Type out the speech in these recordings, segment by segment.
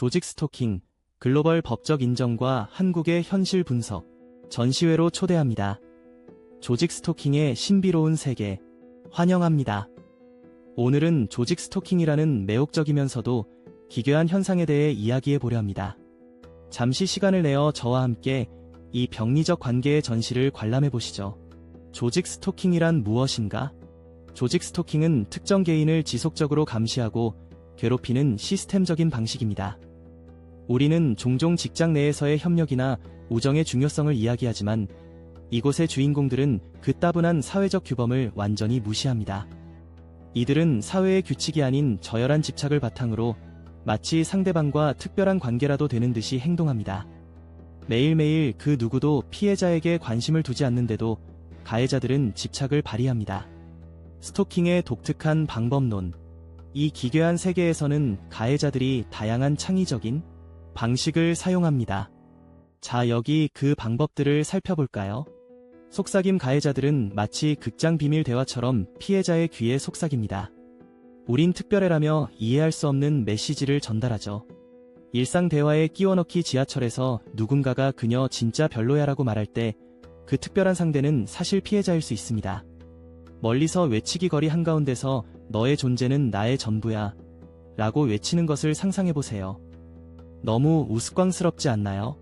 조직 스토킹, 글로벌 법적 인정과 한국의 현실 분석, 전시회로 초대합니다. 조직 스토킹의 신비로운 세계, 환영합니다. 오늘은 조직 스토킹이라는 매혹적이면서도 기괴한 현상에 대해 이야기해 보려 합니다. 잠시 시간을 내어 저와 함께 이 병리적 관계의 전시를 관람해 보시죠. 조직 스토킹이란 무엇인가? 조직 스토킹은 특정 개인을 지속적으로 감시하고 괴롭히는 시스템적인 방식입니다. 우리는 종종 직장 내에서의 협력이나 우정의 중요성을 이야기하지만 이곳의 주인공들은 그 따분한 사회적 규범을 완전히 무시합니다. 이들은 사회의 규칙이 아닌 저열한 집착을 바탕으로 마치 상대방과 특별한 관계라도 되는 듯이 행동합니다. 매일매일 그 누구도 피해자에게 관심을 두지 않는데도 가해자들은 집착을 발휘합니다. 스토킹의 독특한 방법론. 이 기괴한 세계에서는 가해자들이 다양한 창의적인 방식을 사용합니다. 자, 여기 그 방법들을 살펴볼까요? 속삭임 가해자들은 마치 극장 비밀 대화처럼 피해자의 귀에 속삭입니다. 우린 특별해라며 이해할 수 없는 메시지를 전달하죠. 일상 대화에 끼워 넣기 지하철에서 누군가가 그녀 진짜 별로야라고 말할 때 그 특별한 상대는 사실 피해자일 수 있습니다. 멀리서 외치기 거리 한가운데서 너의 존재는 나의 전부야 라고 외치는 것을 상상해보세요. 너무 우스꽝스럽지 않나요?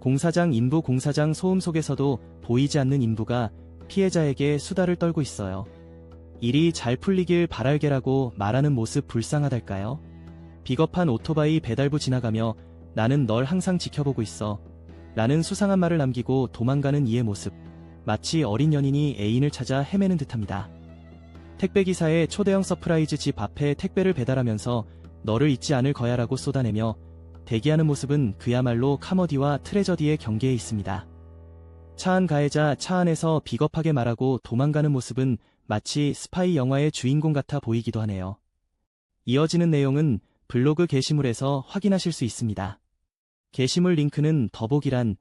공사장 인부 공사장 소음 속에서도 보이지 않는 인부가 피해자에게 수다를 떨고 있어요. 일이 잘 풀리길 바랄게라고 말하는 모습 불쌍하달까요? 비겁한 오토바이 배달부 지나가며 나는 널 항상 지켜보고 있어. 라는 수상한 말을 남기고 도망가는 이의 모습. 마치 어린 연인이 애인을 찾아 헤매는 듯합니다. 택배기사의 초대형 서프라이즈 집 앞에 택배를 배달하면서 너를 잊지 않을 거야라고 쏟아내며 대기하는 모습은 그야말로 카머디와 트레저디의 경계에 있습니다. 차안 가해자 차 안에서 비겁하게 말하고 도망가는 모습은 마치 스파이 영화의 주인공 같아 보이기도 하네요. 이어지는 내용은 블로그 게시물에서 확인하실 수 있습니다. 게시물 링크는 더보기란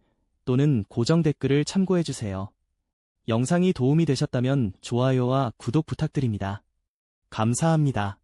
또는 고정 댓글을 참고해주세요. 영상이 도움이 되셨다면 좋아요와 구독 부탁드립니다. 감사합니다.